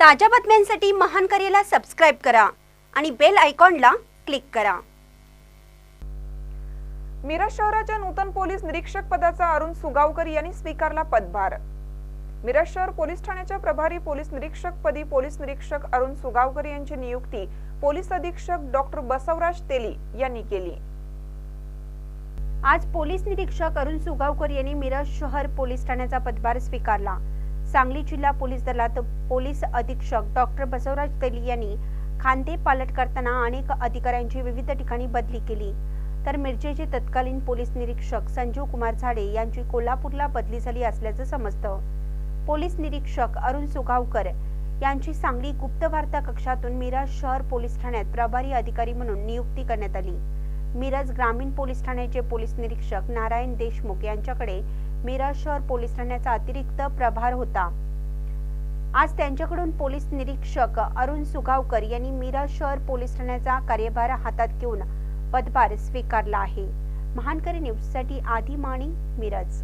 ताज्या बातम्यांसाठी महान करेला सबस्क्राईब करा आणि बेल आयकॉनला क्लिक करा. मिरज शहराच्या नूतन पोलीस निरीक्षक पदाचा अरुण सुगावकर यांनी स्वीकारला पदभार. मिरज शहर पोलीस ठाण्याच्या प्रभारी पोलीस निरीक्षक पदी पोलीस निरीक्षक अरुण सुगावकर यांची नियुक्ती पोलीस अधीक्षक डॉक्टर बसवराज तेली यांनी केली. आज पोलीस निरीक्षक अरुण सुगावकर यांनी मिरज शहर पोलीस ठाण्याचा पदभार स्वीकारला. सांगली जिल्हा पोलीस दलात पोलीस अधीक्षक डॉक्टर बसवराज तेली यांनी खांदे पालट करताना अनेक अधिकाऱ्यांची विविध ठिकाणी बदली केली. तर मिरजेचे तत्कालीन पोलीस निरीक्षक संजीव कुमार झाडे यांची कोल्हापूरला बदली झाली असल्याचं समजतं. पोलीस निरीक्षक अरुण सुगावकर यांची सांगली गुप्त वार्ता कक्षातून मिराज शहर पोलीस ठाण्यात प्रभारी अधिकारी म्हणून नियुक्ती करण्यात आली. मिरज ग्रामीण पोलीस ठाण्याचे पोलीस निरीक्षक नारायण देशमुख यांच्याकडे मिरज शहर पोलीस ठाण्याचा अतिरिक्त प्रभार होता. आज त्यांच्याकडून पोलीस निरीक्षक अरुण सुगावकर यांनी मिरज शहर पोलीस ठाण्याचा कार्यभार हातात घेऊन पदभार स्वीकारला आहे. महानकरी न्यूजसाठी आधी माणी मिरज.